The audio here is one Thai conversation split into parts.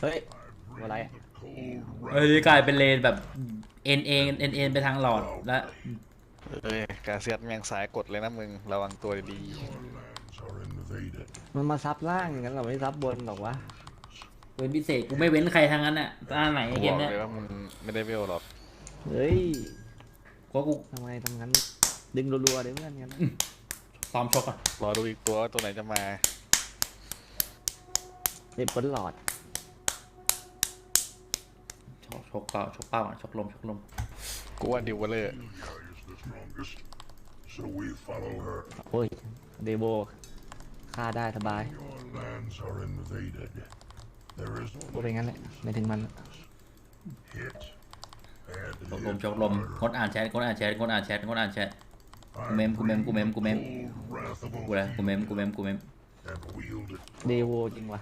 เฮ้ยอะไรอะเอ้ยกลายเป็นเลนแบบเอ็นเอ็นเอ็นเอ็นไปทางหลอดแล้วเอ้ยกาเซียสแมงสายกดเลยนะมึง ระวังตัวดีมันมาซับล่างอย่างนั้นเราไม่ซับบนหรอกวะเว้นพิเศษกูไม่เว้นใครทางนั้นอะตาไหนๆไอ้กูเกบมอกเนี้ยเลยว่ามึงไม่ได้เวลหรอกเฮ้ยกูว่ากูทำไมทำงั้น ดึงรัวๆเดี๋ยวเพื่อนกันซ้อมชกอะรอดูอีกตัวว่าตัวไหนจะมาเด็บนหลอด ชกชกเป้าชกเป้าอะชกลมชกลมกูว่าดิวเวอร์เลอร์ is the strongest, so we follow her. โอ้ยเดโบฆ่าได้สบาย Your lands are invaded. There is ก็เป็นงั้นแหละไม่ถึงมัน hit ช and กลม hit ชกลมงดอ่านแชทงดอ่านแชทงดอ่านแชทงดอ่านแชทกูเมมกูเมมกูเมมกูเมม wrath of กูเลยกูเมมกูเมมกูเมม and wield it เดโวจริงวะ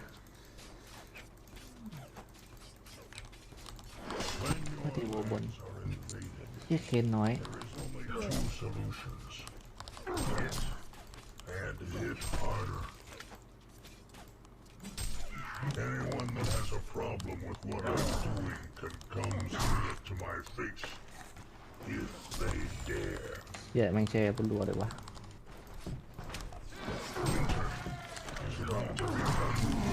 ก็ตีวัวบนเยี่เคนน้อยเย่ยแมงแชร์บนรัวเลยวะ is about to become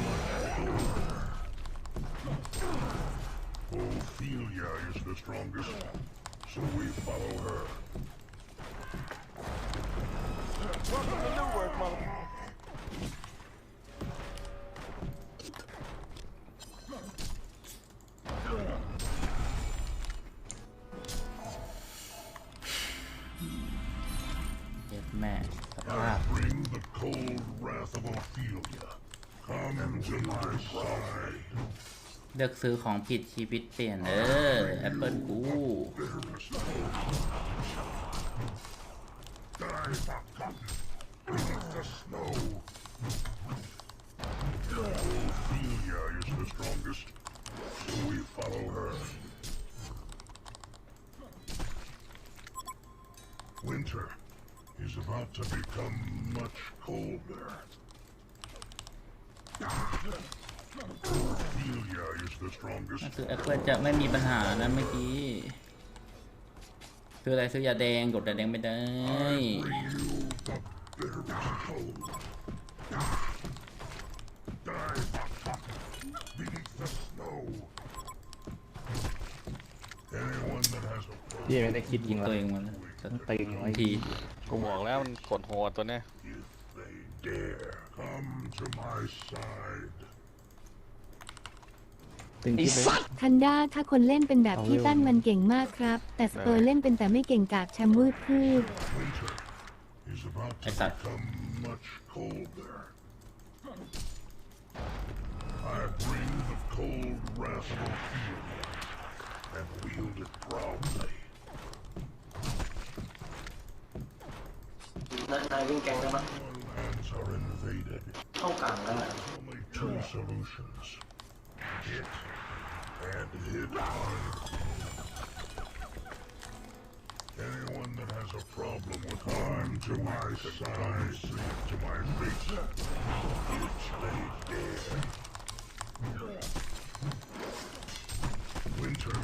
Ophelia is the strongest, so we follow her. เลือกซื้อของผิดชีวิตเปลี่ยนเออแอปเปิลกู Die, Bacchus, beneath the snow. Ophelia is the strongest, so we follow her. Winter is about to become much colder. Ophelia is the strongest. ซื้อแอปเปิลจะไม่มีปัญหานะเมื่อกี้ซื้ออะไรซื้อยาแดงกดยาแดงไม่ได้ bitterest cold. Die, beneath the snow. Anyone that has a พี่ไม่ได้คิดยิงตัววะเองมันตีไว้ทีกูบอกแล้วมันกดโหดตัวเนี้ย if they dare come to my side. ตึงคิดเลยทันด้าถ้าคนเล่นเป็นแบบพี่ตั้นมันเก่งมากครับ แต่สเปอร์เล่นเป็นแต่ไม่เก่งกากแชมป์วืดพืช Winter is about to I thought- become much colder. I bring the cold wrath of Ophelia and wield it proudly. นักนายวิ่งแกงได้ปะ Lands are invaded. เข้ากลางแล้วแหละ Only two solutions. Hit and hit hard. Anyone that has a problem with harm to my side, see it to my face. If they dare. Winter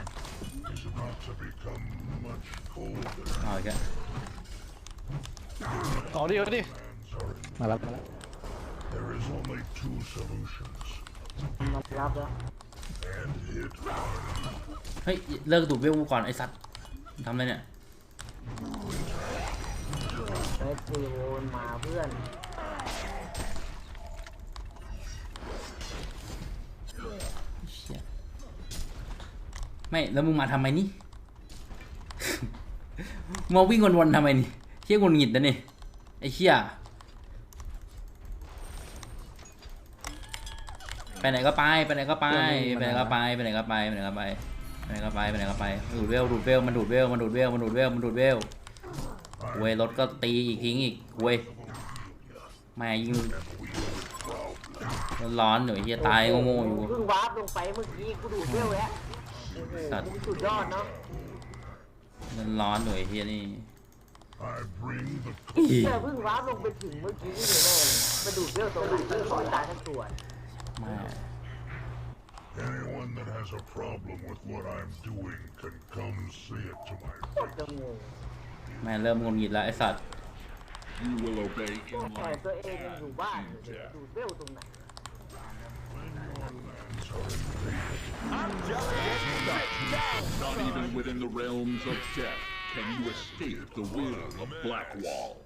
is about to become much colder. เอาอีกแล้วเอาดิเอาดิ Lands are in. มาแล้วมาแล้ว There is only two solutions. มารับแล้ว And hit hard. เฮ้ย เลิกดูดเวลกูก่อนไอ้สัตว์ทำอะไรเนี่ยใช้ทีโวนมาเพื่อนเชี่ยไม่ แล้วมึงมาทำไมนี่มึงมาวิ่งวนๆทำไมนี่เชี่ยงนหงิดนะนี่ไอ้เชี่ย ไปไหนก็ไปไปไหนก็ไปไปไหนก็ไปไปไหนก็ไปไปไหนก็ไปไปไหนก็ไปไปไหนก็ไปดูดเวลดูดเวลมันดูดเวลมันดูดเวลมันดูดเวลมันดูดเวลเว้ยรถก็ตีอีกทิ้งอีกเว้ยแม่ยิงร้อนอยู่ไอ้เฮียตายโง่ๆอยู่เพิ่งวาร์ปลงไปเมื่อกี้กูดูดเบี้ยวแล้วโอ้โหสัตว์มึงสุดยอดเนาะมันร้อนอยู่ไอ้เฮียนี่ I bring the แต่เพิ่งวาร์ปลงไปถึงเมื่อกี้นี่เลยแม่งมาดูดเบี้ยวตัวดูดเบี้ยวขอตายทั้งตัว แม่ Anyone that has a problem with what I'm doing can come see it to my โคตรจะงง แม่งเริ่มงงหงิดแล้วไอ้สัตว์ You will obey แต่ in ตัว line. เองยังอยู่บ้านอยู่เลยดูดเวลตรงไหน Not even within the realms of death can you escape the will of Blackwall.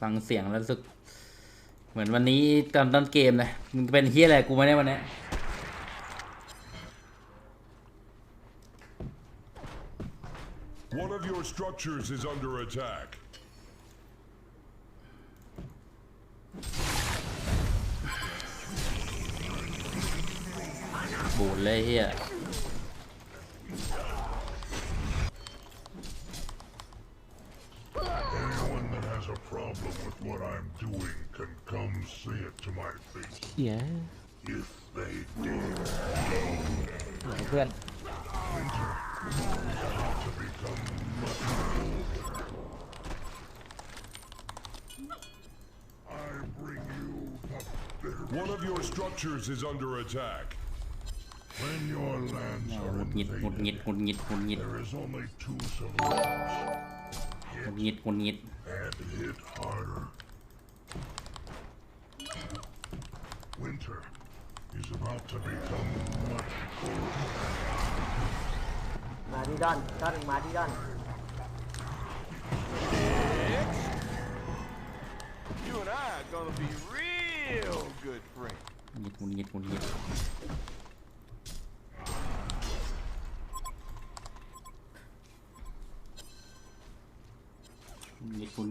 ฟังเสียงแล้วรู้สึก เหมือนวันนี้ตอนต้นเกมเลยมึงเป็นเฮียอะไรกูไม่ได้วันเนี้ย One of your structures is under attack. บูดเลยเฮีย has a problem with what I'm doing can come see it to my face เหี้ย if they dare ไหนเพื่อน to become much older. I bring you the bitter. One of your structures is under attack. When your lands ห are งุดหงิดหงุดหงิด invaded, หงุดหงิดหงุดหงิด there is only two solutions. หงุดหงิดหงุดหงิด and hit harder. Winter is about to become much colder. มาที่ดอนดอนมาที่ดอน You and I are gonna be real good friends. หงุด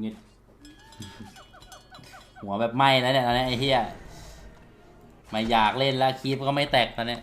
หงิด หัวแบบไหม้แล้วเนี่ยตอนนี้ไอ้เหี้ยไม่อยากเล่นแล้วคีบก็ไม่แตกตอนนี้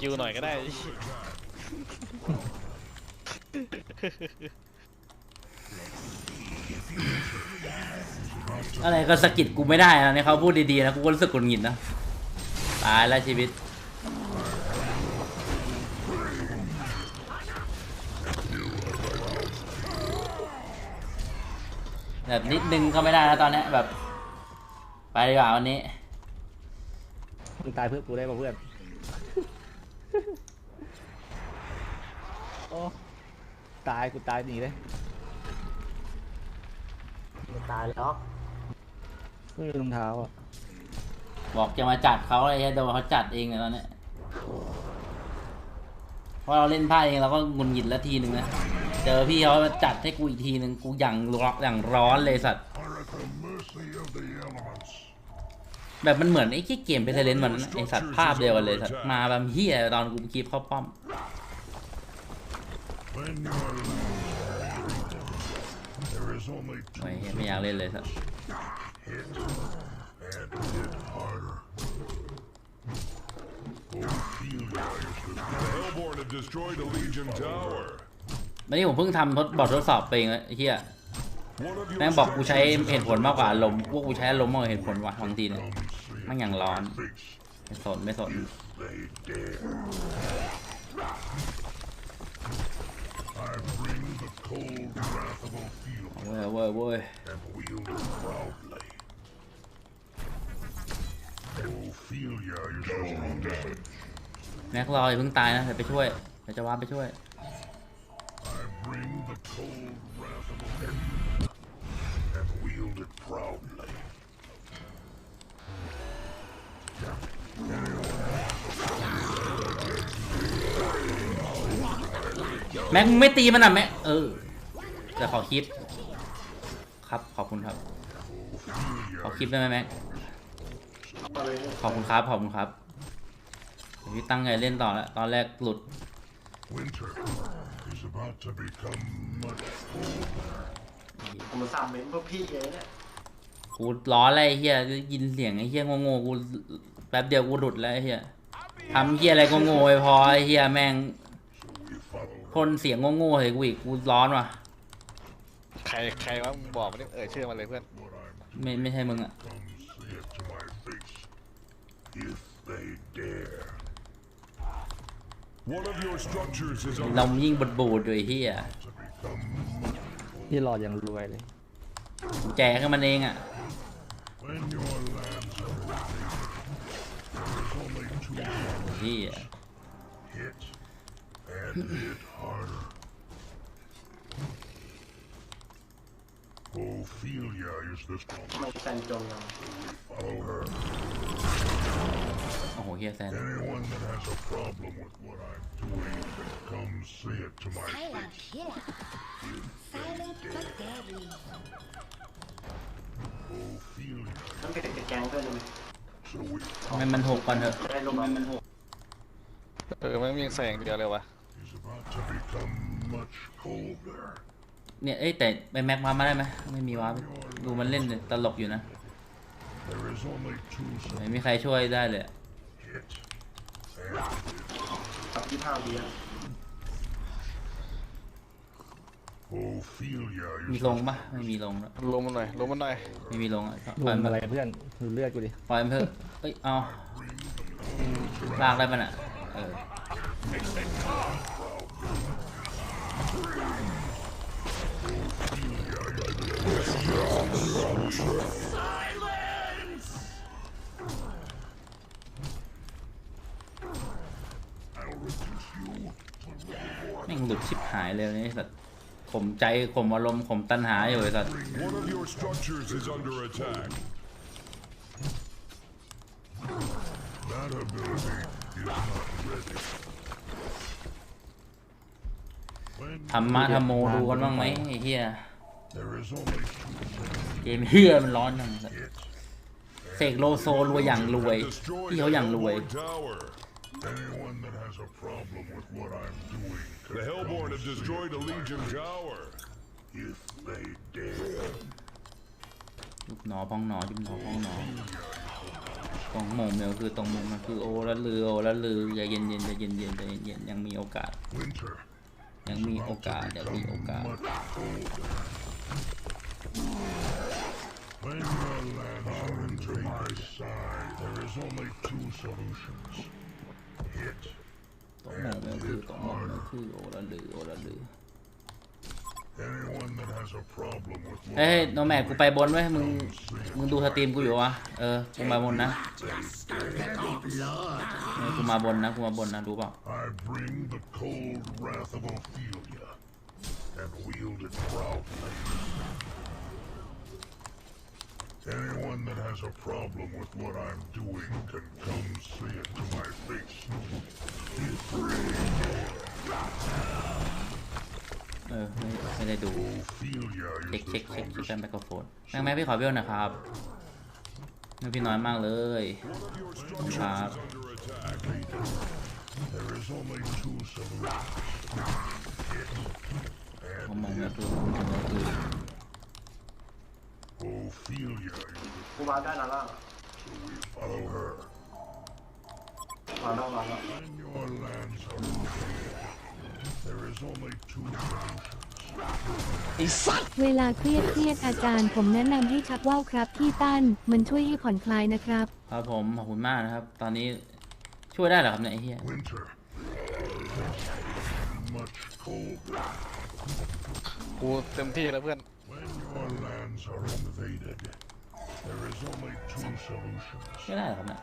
ก็สกิลหน่อยก็ได้ อะไรก็สะกิดกูไม่ได้นะเนี่ยเขาพูดดีๆนะกูก็รู้สึกหงุดหงิดนะตายแล้วชีวิต แบบนิดนึงก็ไม่ได้แล้วตอนเนี้ยแบบ ไปดีกว่าวันนี้ มึงตายเพื่อกูได้ป่ะเพื่อน โอ้ตายกูตายหนีเลยไม่ตายหรอกไม่มีรองเท้าอะบอกจะมาจัดเขาอะไรเงี้ยโดนเขาจัดเองเนี่ยตอนเนี้ยเพราะเราเล่นพลาดเองเราก็หงุนหงิดแล้วทีหนึ่งนะ เจอพี่เขามาจัดให้กูอีกทีหนึ่งกูอย่างร้อนอย่างร้อนเลยสัตว์ are at the mercy of the elements. แบบมันเหมือนไอ้ที่เกมเพเทเลนมันไอสัตว์ภาพเดียวกันเลยสัตว์มาแบบเฮียตอนกูคีบเข้าป้อม When your lands are invaded, there is only two ไม่เหี้ยไม่อยากเล่นเลยสัตว์ hit and hit harder. Ophelia is the Hellborn have destroyed a Legion tower. วันนี้ผมเพิ่งทำทดบอททดสอบไปเองไอ้เฮีย One of your แม่งบอกกูใช้เหตุผลมากกว่าอารมณ์พวกกูใช้อารมณ์มากกว่าเหตุผลว่ะบางทีเนี่ย come see มันอย่างร้อน ไม่สนไม่สนเว้ยเว้ยเว้ยแม็กรออย่าเพิ่งตายนะเดี๋ยวไปช่วยเดี๋ยวจะว่าไปช่วย it proudly. แม็กมึงไม่ตีมันอะแม็กเออแต่ขอคลิป ครับขอบคุณครับ ขอคลิปได้ไหมแม็กขอบคุณครับขอบคุณครับเดี๋ยวพี่ตั้งใจเล่นต่อแล้วตอนแรกหลุด Winter is about to become much ผ มสั่งเม้นเพื่อพี่เลยเนี่ยกูร้อนแล้วไอ้เฮียยินเสียงไอ้เฮียโง่ๆกูแป๊บเดียวกูหลุดแล้วไอ้เฮียทำเฮียอะไรโง่ๆไปพอไอ้เฮียแม่งพ่นเสียงโง่ๆใส่กูอีกกูร้อนว่ะ ใครใครวะมึงบอกมันดิเอ่ยชื่อมาเลยเพื่อน ไม่ไม่ใช่มึงอะ Come say it to my face. If they dare. One of your structures is เรา under ยิ่งบดบูดอยู่ไอ้เฮียพี่ นี่รออย่างรวยเลย แจกให้มันเองอะ นี่หมดกันจงโอ้โหเฮียแซน Anyone that has a problem with what I'm doing can come say it to my Silent face. killer. Silent but deadly. Ophelia. ต้องเก็บแกงด้วยเลย So we ไม่มันหกก่อนเถอะได้ลงมามันหกเออมันมีแสงเดียวเลยวะ is about to become much colder. เนี่ยเอ้ยแต่ไปแม็กมามาได้ไหมไม่มีวาร์ปดูมันเล่นเลยตลกอยู่นะ There is only two ไม่มีใครช่วยได้เลยอะ hit กับที่ห้าเดียว Ophelia มี is ลงปะไม่มีลงแล้วลงมันหน่อยลงมันหน่อยไม่มีลงอะรปล่วอยมมันอะไรเถอะเพื่อนดูเลือดกูดิปล่อยมันเถอะเอ้ยเอาลากได้มันอะเออแม่งหลุดชิบหายเลยนี่ไอ้สัตว์ ข่มใจข่มอารมณ์ข่มตัณหาอยู่ไอ้สัตว์ one of your structures is under attack. That ability is not ready. When ธรรมะธรรมโมดูกันบ้างไหมไอ้เหี้ย there is only two เกมเหี้ยมันร้อนจัง hit, เสกโลโซรวยอย่างรวย Destroy พี่ the เขาอย่างรวย Hellborn Tower. anyone that has a problem with what I'm doing can The Hellborn come have see destroyed it a to my Legion face. tower. If they dare. ยุบหนอพองหนอยุบหนอพองหนอตรงโมงเมลคือตรงมุมมันคือโอละลือโอละลืออย่าเย็นเย็นอย่าเย็นเย็นอย่าเย็นเย็นยังมีโอกาส Winter ยังมีโอกาสยังมีโอกาส much colder. When your lands are into my side, there is only two solutions. Hit ตรงโมงเมลคือตรงโมงเมลคือโอละลือโอละลือ anyone that has a problem with what เอ้ยโนแมกกูไปบนไว้ยมึง มึงดูสตรีมกูอยู่วะ เออ กูมาบนนะเออกูมาบนนะ กูมาบนนะ รู้เปล่า I bring the cold wrath of Ophelia and wield it proudly. Anyone that has a problem with what I'm doing can come say it to my face. เออไม่ไม่ได้ดู Ophelia เช็ค is เช็ the คเช็คเช็ค strongest กันไมโครโฟนแม่งแม่พี่ขอเวลนะครับแม่พี่น้อยมากเลย One of your structures Ah. is under attack. There is only two solutions. ผมมองแบบคือผมมองแบบคือ Ophelia is the กูมาได้านล่าง follow her. มาแล้วมาแล้ว When your lands are invaded, there is only two solutions. เวลาเครียดเครียดอาจารย์ ผมแนะนำให้ชักว่าวครับที่ตั้น มันช่วยให้ผ่อนคลายนะครับ ครับผมขอบคุณมากนะครับ ตอนนี้ช่วยได้เหรอครับเนี่ยไอ้เหี้ย Winter. Much colder. กูเต็มที่แล้วเพื่อน When your lands are invaded, there is only two solutions. ช่วยได้เหรอครับเนี่ย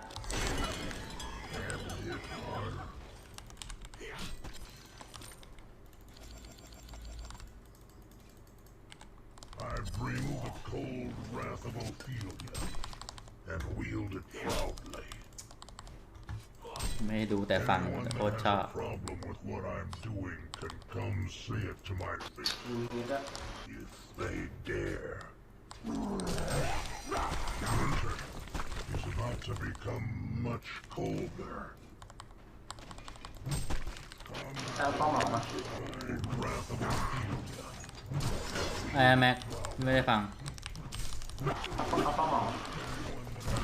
I bring the cold wrath of Ophelia and wield it proudly. ไม่ได้ดูแต่ฟัง Anyone แต่ that โคตร has ชอบ a problem with what I'm doing can come say it to my face มีมีก็ if they dare. Winter is about to become much colder. แล้ต้องหมอมา Cold wrath of Ophelia. ไอ้แม็กไม่ได้ฟังเอาป้อมหมอ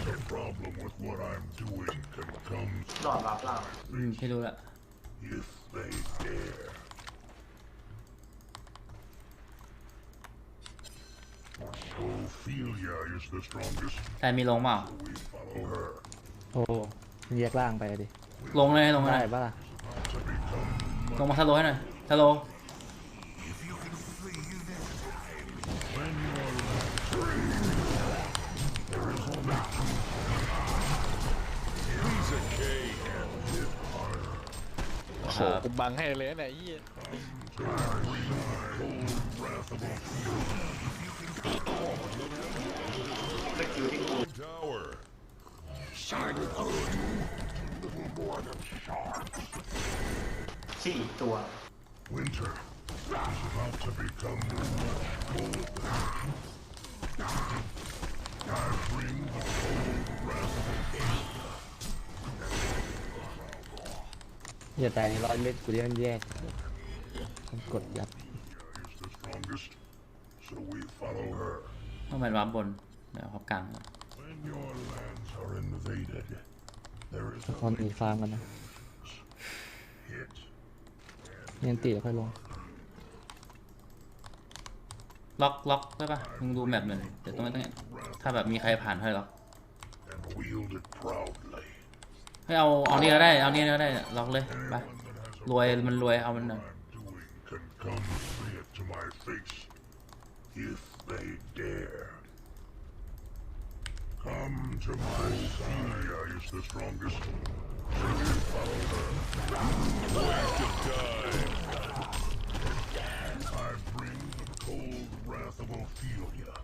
The problem with what I'm doing can come หลอดรับล่างอืมพี่รู้ละ if they dare. Ophelia is the strongest. แต่มีลงเปล่า We follow her. โอ้มันแยกล่างไปดิ ลงเลยลงเลยได้ปะล่ะ To become ลงมาสโลว์ให้หน่อยสโลว์ โอ้โหกูบังให้เลยนะไอ้เหี้ยสกิลที่กู Tower. สี่ตัว winter is about to become much colder. I bring the cold wrath of อย่าแต่ร้อยเม็ดกูเรียกแยกต้องกดยัด Ophelia is the strongest, so we follow her. ต้องเป็นวับบน เดี๋ยวเขากลาง When your lands are invaded, there is ทุกคนหนีฟาร์มกันนะ hit เนียนตีแล้วค่อยลง ล็อกล็อกได้ปะมึงดูแมปหน่อยเดี๋ยวต้องต้องถ้าแบบมีใครผ่านให้ล็อก and wield it proudly. ให้เอาเอานี่ก็ได้เอานี่ก็ได้ล็อกเลยไปรวยมันรวยเอามันหน่อย I'm doing can come say it to my face if they dare. Come to my side. Ophelia is the strongest. So you follow her. I bring the cold wrath of Ophelia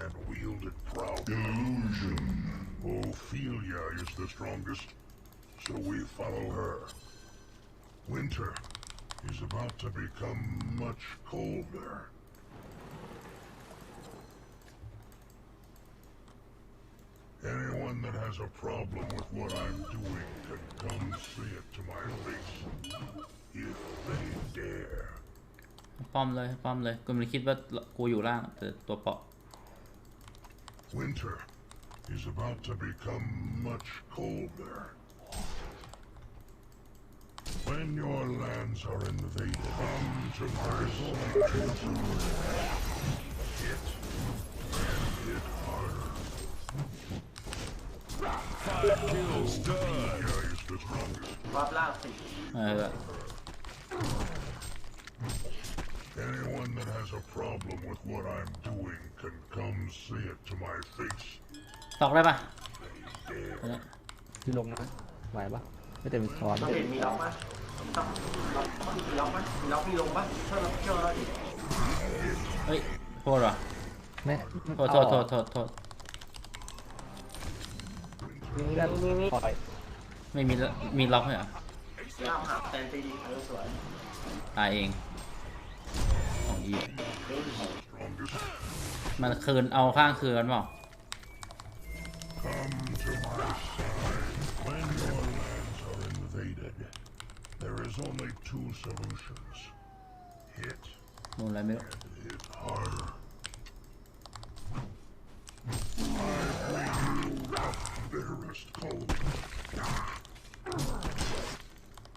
and wield it proudly. Illusion. Ophelia is the strongest, so we follow her. Winter is about to become much colder. Anyone that has a problem with what I'm doing can come say it to my face. If they dare. ป้อมเลยป้อมเลยกูไม่ได้คิดว่ากูอยู่ล่างแต่ตัวเปาะ Winter is about to become much colder. When your lands are invaded, come to my sanctuary. Hit hit harder. Five kills done. The strongest. Anyone that has a problem with what I'm doing can come see it to my face. ล็อกได้ปะที่ลงนะไหวปะไม่เต็มคอร์เราเห็นมีล็อกปะต้องล็อกมีล็อกปะมีล็อกมีลงปะช่วยเราช่วยเราดิเฮ้ยโทษว่ะแม่โทษโทษโทษโทษโทษนี่ด้านปล่อยไม่มีละมีล็อกไหมอะล่างหาแตนตีดีเออสวยตายเองของอี Strongest. มันคืนเอาข้างคืนกันเปล่า When your lands are invaded, there is only two solutions. Hit โดนอะไรไม่รู้ and hit harder. I bring you the bitterest cold.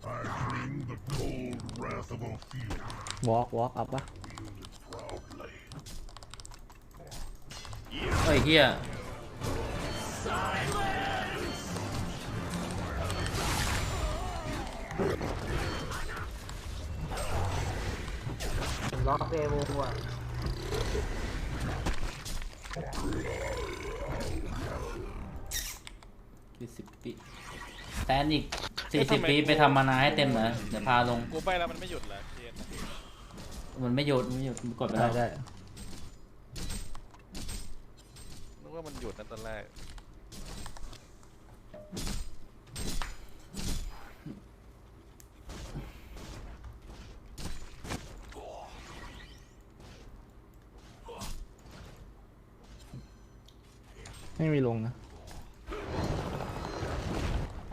I bring the cold wrath of Ophelia, วอล์กวอล์กอัพปะ wielded proudly. เฮ้ย ล็อกเอโวอะกี่สิบปีแตนอีกสี่สิบปีไปทำมานาให้เต็มเหรอเดี๋ยวพาลง กูไปแล้วมันไม่หยุดเหรอเทียนมันไม่หยุดมันไม่หยุดมันกดไปได้แล้วได้นึกว่ามันหยุดนะตอนแรก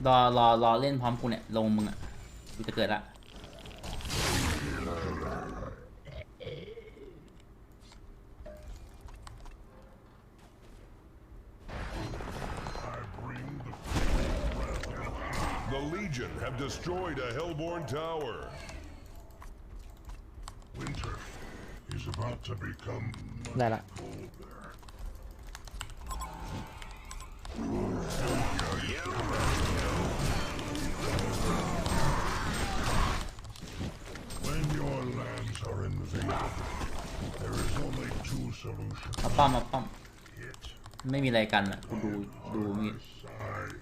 รอรอเล่นพร้อมกูเนี่ยลงมึงอะกูจะเกิดละได้ละ two solutions. เอาป้อมเอาป้อม Hit ไม่มีอะไรกันอะกูดูดูเงี้ side.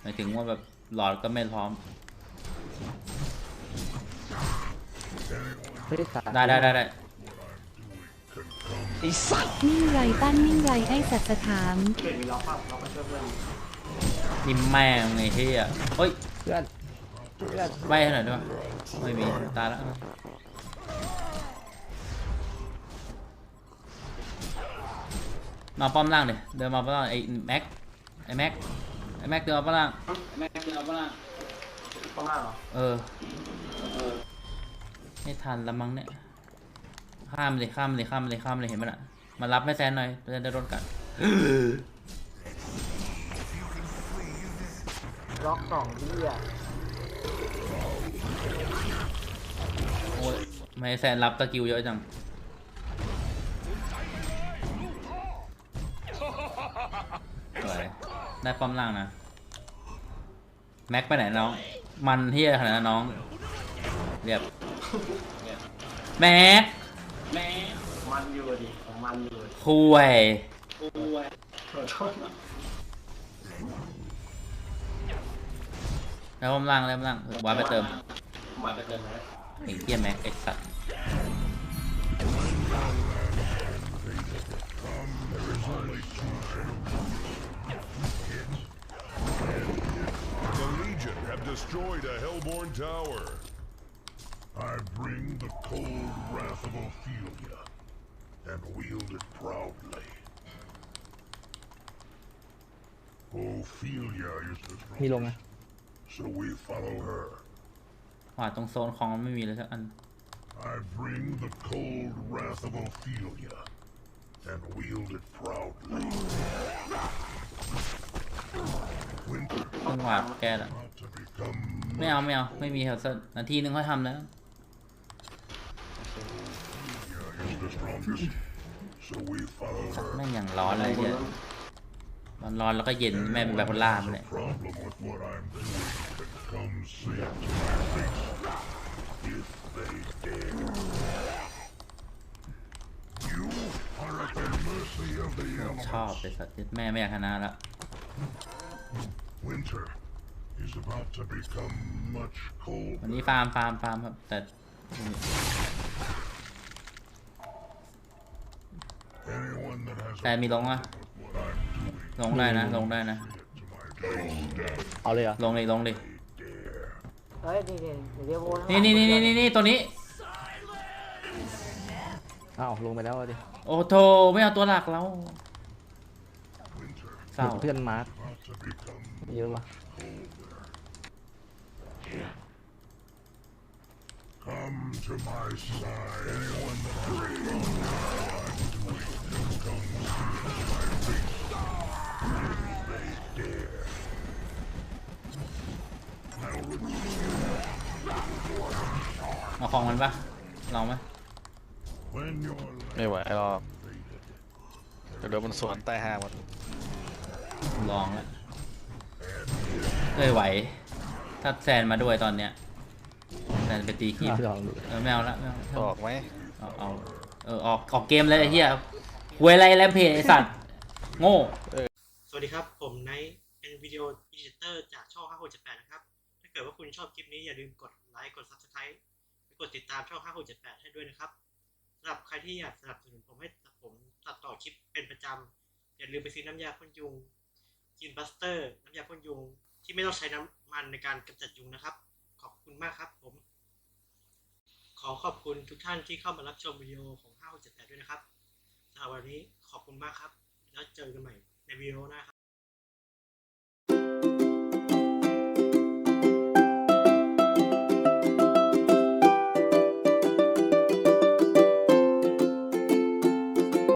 หมายถึงว่าแบบหลอดก็ไม่พร้อม เฮ้ยสาได้ได้ได้ได้ไอ้สัตว์นิ่งไรตั้นนิ่งไรไอ้สัตว์สถามเก่งมีล็อกป่ะล็อกมาช่วยเพื่อนนี่แม่งไงเฮียเฮ้ยเพื่อนเพื่อนใบให้หน่อยได้ปะไม่มีตายแล้ว มาป้อมล่างเลยเดินมาป้อมล่างไอ้แม็กไอ้แม็กไอ้แม็กเดินมาป้อมล่างไอ้แม็กเดินมาป้อมล่างข้างล่างเหรอเออไม่ทันละมั้งเนี่ยข้ามเลยข้ามเลยข้ามเลยข้ามเลยเห็นมันอะมารับไม่แซนหน่อยจะได้โดนกัดล็อกสองที่อะโอ้ยไม่ให้แซนรับตะกิวเยอะจัง ได้ป้อมล่างนะ แม็กไปไหนน้อง มันเฮียขนาดนั้นน้อง เรียบ แม็กแม็กมันอยู่ดิของมันอยู่ดิคุยขอโทษนะแล้วป้อมล่างแล้วป้อมล่างวาร์ปไปเติมมาไปเติมไหมไอ้เฮียแม็กไอ้สัตว์ Legion have destroyed a Hellborn tower. I bring the cold wrath of Ophelia and wield it proudly. Ophelia is the มีลง strongest, นะ so we follow her. ขวาตรงโซนของไม่มีเลยสักอัน I bring the cold wrath of Ophelia and wield it proudly. ต้องวาดแกและไม่เอาไม่เอาไม่มีแถวสักนาทีนึงเขาทำแล้ว แม่งอย่างร้อนเลยเนี่ยมันร้อนแล้วก็เย็นแม่เป็นไบคนล่ามเลยชอบไปสัตว์แม่ไม่อยากชนะแล้ว Winter is about to become much วันนี้ colder. ฟาร์มฟาร์มฟาร์มครับแต่ Anyone that has แต่มีลงอะ what I'm doing ลงได้นะ ลงได้นะ to my doorstep เอาเลยเหรอลงเลยลงเลย dare. เฮ้ยนี่นี่เดี๋ยวโว้นี่นี่นี่นี่นี่นี่ตัวนี้ อ้าวลงไปแล้วอะดิโอ้โถไม่เอาตัวหลักแล้ว Winter เศร้า เพื่อนมาร์ค about to become เยอะวะ Come to my side. Anyone that has a problem with what I'm doing can come see my face if they dare. I'll remove เอาของมันปะลองไหม when your ไม่ไหวหรอกเดี๋ยวมันสวนใต้ห้าหมด ลองแล้วเอ้ยไหว ถ้าแซนมาด้วยตอนเนี้ยแซนไปตีคีบเอาลองดูเออไม่เอาละไม่เอาออกไหมเอาเอาเออออกออกเกมเลยไอ้เหี้ยหวยอะไรแลมเพจไอสัตว์โง่สวัสดีครับ ผมไนท์เป็นวิดีโอดิจิเตอร์จากช่อง 5678 นะครับ ถ้าเกิดว่าคุณชอบคลิปนี้อย่าลืมกดไลค์ กด Subscribe และกดติดตามช่อง 5678 ให้ด้วยนะครับสำหรับใครที่อยากสนับสนุนผมให้ผมตัดต่อคลิปเป็นประจำ อย่าลืมไปซื้อน้ำยาพ่นยุง กินบัสเตอร์น้ำยาพ่นยุงที่ไม่ต้องใช้น้ำมันในการกำจัดยุงนะครับ ขอบคุณมากครับผม ขอขอบคุณทุกท่านที่เข้ามารับชมวิดีโอของ 5678 ด้วยนะครับสำหรับวันนี้ขอบคุณมากครับ แล้วเจอกันใหม่ในวิดีโอหน้าครับ